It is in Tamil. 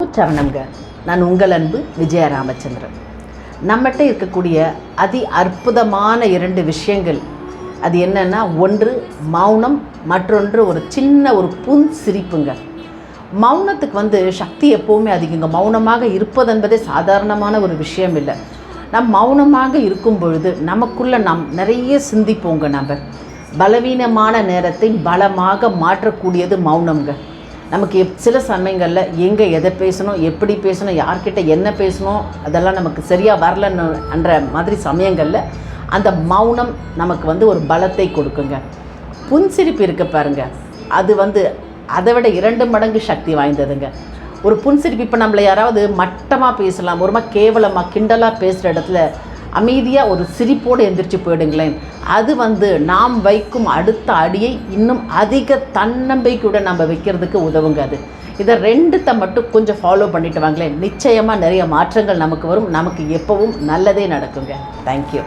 சரணம்ங்க நான் உங்கள் அன்பு விஜய ராமச்சந்திரன் நம்மகிட்ட இருக்கக்கூடிய அதி அற்புதமான இரண்டு விஷயங்கள். அது என்னன்னா ஒன்று மௌனம் மற்றொன்று ஒரு சின்ன ஒரு புன் சிரிப்புங்க. மௌனத்துக்கு வந்து சக்தி எப்போவுமே அதிகங்க. மௌனமாக இருப்பது என்பதே சாதாரணமான ஒரு விஷயம் இல்லை. நம் மௌனமாக இருக்கும் பொழுது நமக்குள்ளே நாம் நிறைய சிந்திப்போங்க நம்ம பலவீனமான நேரத்தை பலமாக மாற்றக்கூடியது மௌனம்ங்க. நமக்கு எப் சில சமயங்களில் எங்கே எதை பேசணும் எப்படி பேசணும் யார்கிட்ட என்ன பேசணும் அதெல்லாம் நமக்கு சரியாக வரலன்னு என்ற மாதிரி சமயங்களில் அந்த மௌனம் நமக்கு வந்து ஒரு பலத்தை கொடுக்குங்க. புன்சிரிப்பு இருக்க பாருங்க. அது வந்து அதை விட இரண்டு மடங்கு சக்தி வாய்ந்ததுங்க. ஒரு புன்சிரிப்பு இப்போ நம்மளை யாராவது மட்டமாக பேசலாம் ஒரு மாதிரி கேவலமாக கிண்டலாக பேசுகிற இடத்துல அமைதியாக ஒரு சிரிப்போடு எந்திரிச்சு போயிடுங்களேன். அது வந்து நாம் வைக்கும் அடுத்த அடியை இன்னும் அதிக தன்னம்பிக்கையுடன் நம்ம வைக்கிறதுக்கு உதவுங்க அது. இதை ரெண்டுத்தை மட்டும் கொஞ்சம் ஃபாலோ பண்ணிட்டு வாங்களேன். நிச்சயமாக நிறைய மாற்றங்கள் நமக்கு வரும். நமக்கு எப்போவும் நல்லதே நடக்குங்க. தேங்க்யூ